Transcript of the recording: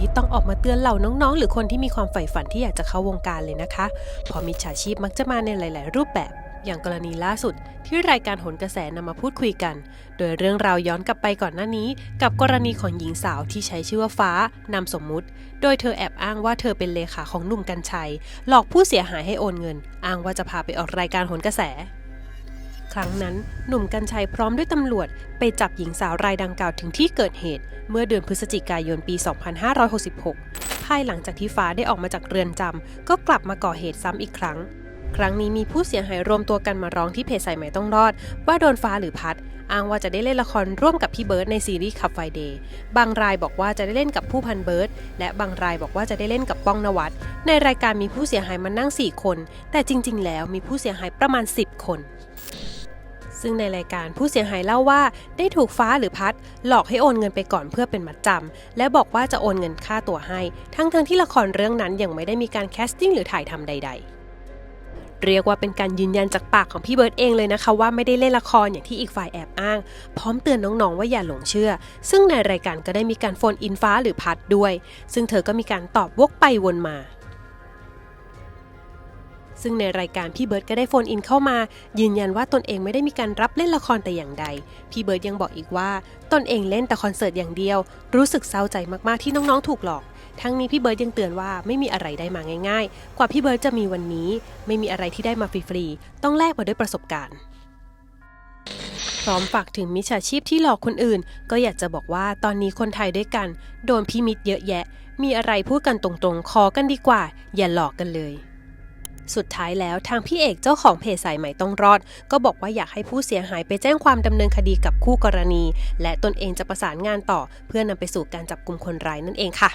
ที่ต้องออกมาเตือนเหล่าน้องๆ หรือคนที่มีความใฝ่ฝันที่อยากจะเข้าวงการเลยนะคะเพอมิจฉาชีพมักจะมาในหลาย ๆ รูปแบบ อย่างกรณีล่าสุด ที่รายการหนกระแสนำมาพูดคุยกัน โดยเรื่องราวย้อนกลับไปก่อนหน้านี้ กับกรณีของหญิงสาวที่ใช้ชื่อว่าฟ้านามสมมุติ โดยเธอแอบอ้างว่าเธอเป็นเลขาของหนุ่มกัญชัย หลอกผู้เสียหายให้โอนเงิน อ้างว่าจะพาไปออกรายการหนกระแส ครั้งนั้น หนุ่มกัญชัยพร้อมด้วยตำรวจ ไปจับหญิงสาวรายดังกล่าวถึงที่เกิดเหตุ เมื่อเดือนพฤศจิกายนปี 2566 ภายหลังจากที่ฟ้าได้ออกมาจากเรือนจำก็กลับมาก่อเหตุซ้ำอีกครั้ง ครั้งนี้มีผู้เสียหายรวมตัวกันมาร้องที่เพจสายใหม่ต้องรอด ว่าโดนฟ้าหรือพัด อ้างว่าจะได้เล่นละครร่วมกับพี่เบิร์ดในซีรีส์ขับไฟเดย์บางรายบอกว่าจะได้เล่นกับผู้พันเบิร์ดและบางรายบอกว่าจะได้เล่นกับป้องนวัดในรายการมีผู้เสียหายมานั่ง 4 คน แต่จริง ๆ แล้วมีผู้เสียหายประมาณ 10 คน ซึ่งในรายการผู้เสียหายเล่าว่า ได้ถูกฟ้าหรือพัด หลอกให้โอนเงินไปก่อนเพื่อเป็นมัดจำและบอกว่าจะโอนเงินค่าตัวให้ ทั้งทที่ละครเรื่องนั้นยังไม่ได้มีการแคสติ้งหรือถ่ายทำใด ๆเรียกว่าเป็นการยืนยันจากปากของพี่เบิร์ดเองเลยนะคะ ว่าไม่ได้เล่นละครอย่างที่อีกฝ่ายแอบอ้าง พร้อมเตือนน้องๆว่าอย่าหลงเชื่อ ซึ่งในรายการก็ได้มีการโฟนอินฟ้าหรือพัดด้วย ซึ่งเธอก็มีการตอบวกไปวนมา ซึ่งในรายการพี่เบิร์ดก็ได้โฟนอินเข้ามา ยืนยันว่าตนเองไม่ได้มีการรับเล่นละครแต่อย่างใด พี่เบิร์ดยังบอกอีกว่า ตนเองเล่นแต่คอนเสิร์ตอย่างเดียว รู้สึกเศร้าใจมากๆที่น้องๆถูกหลอก ทั้งนี้พี่เบิร์ดยังเตือนว่าไม่มีอะไรได้มาง่าย ๆ กว่าพี่เบิร์ดจะมีวันนี้ ไม่มีอะไรที่ได้มาฟรีๆต้องแลกมาด้วยประสบการณ์พร้อมฝากถึงมิจฉาชีพที่หลอกคนอื่น ก็อยากจะบอกว่าตอนนี้คนไทยด้วยกัน โดนพี่มิตรเยอะแยะ มีอะไรพูดกันตรงๆ ขอกันดีกว่า อย่าหลอกกันเลย สุดท้ายแล้วทางพี่เอกเจ้าของเพจสายใหม่ต้องรอด ก็บอกว่าอยากให้ผู้เสียหายไปแจ้งความดำเนินคดีกับคู่กรณี และตนเองจะประสานงานต่อ เพื่อนำไปสู่การจับกลุ่มคนร้ายนั่นเองค่ะ